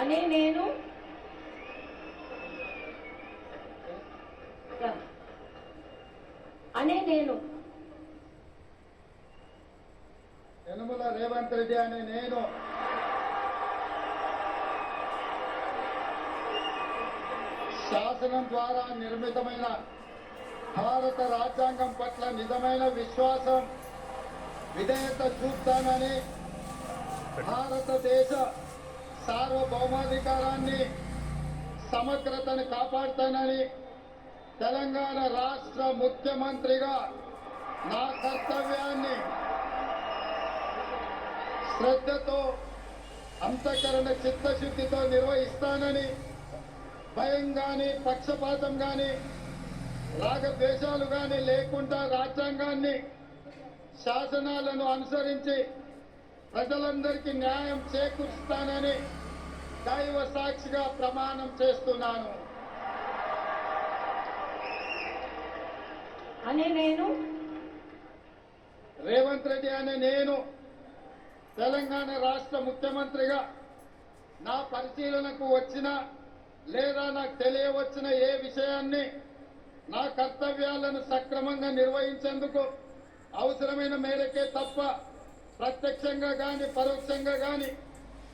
అనే నేను అనే నేను యనమల రేవంత్ రెడ్డి అనే నేను. శాసనం ద్వారా నిర్మితమైన భారత రాజ్యాంగం పట్ల నిజమైన విశ్వాసం విధేయత చూపుతానని భారతదేశ సార్వభౌమాధికారాన్ని సమగ్రతను కాపాడుతానని తెలంగాణ రాష్ట్ర ముఖ్యమంత్రిగా నా కర్తవ్యాన్ని శ్రద్ధతో అంతఃకరణ చిత్తశుద్ధితో నిర్వహిస్తానని భయం కానీ పక్షపాతం కానీ రాగద్వేషాలు కానీ లేకుండా రాజ్యాంగాన్ని శాసనాలను అనుసరించి ప్రజలందరికీ న్యాయం చేకూరుస్తానని దైవ సాక్షిగా ప్రమాణం చేస్తున్నాను. అనే నేను రేవంత్ రెడ్డి అనే నేను తెలంగాణ రాష్ట్ర ముఖ్యమంత్రిగా నా పరిశీలనకు వచ్చిన లేదా నాకు తెలియవచ్చిన ఏ విషయాన్ని నా కర్తవ్యాలను సక్రమంగా నిర్వహించేందుకు అవసరమైన మేరకే తప్ప ప్రత్యక్షంగా గాని పరోక్షంగా గాని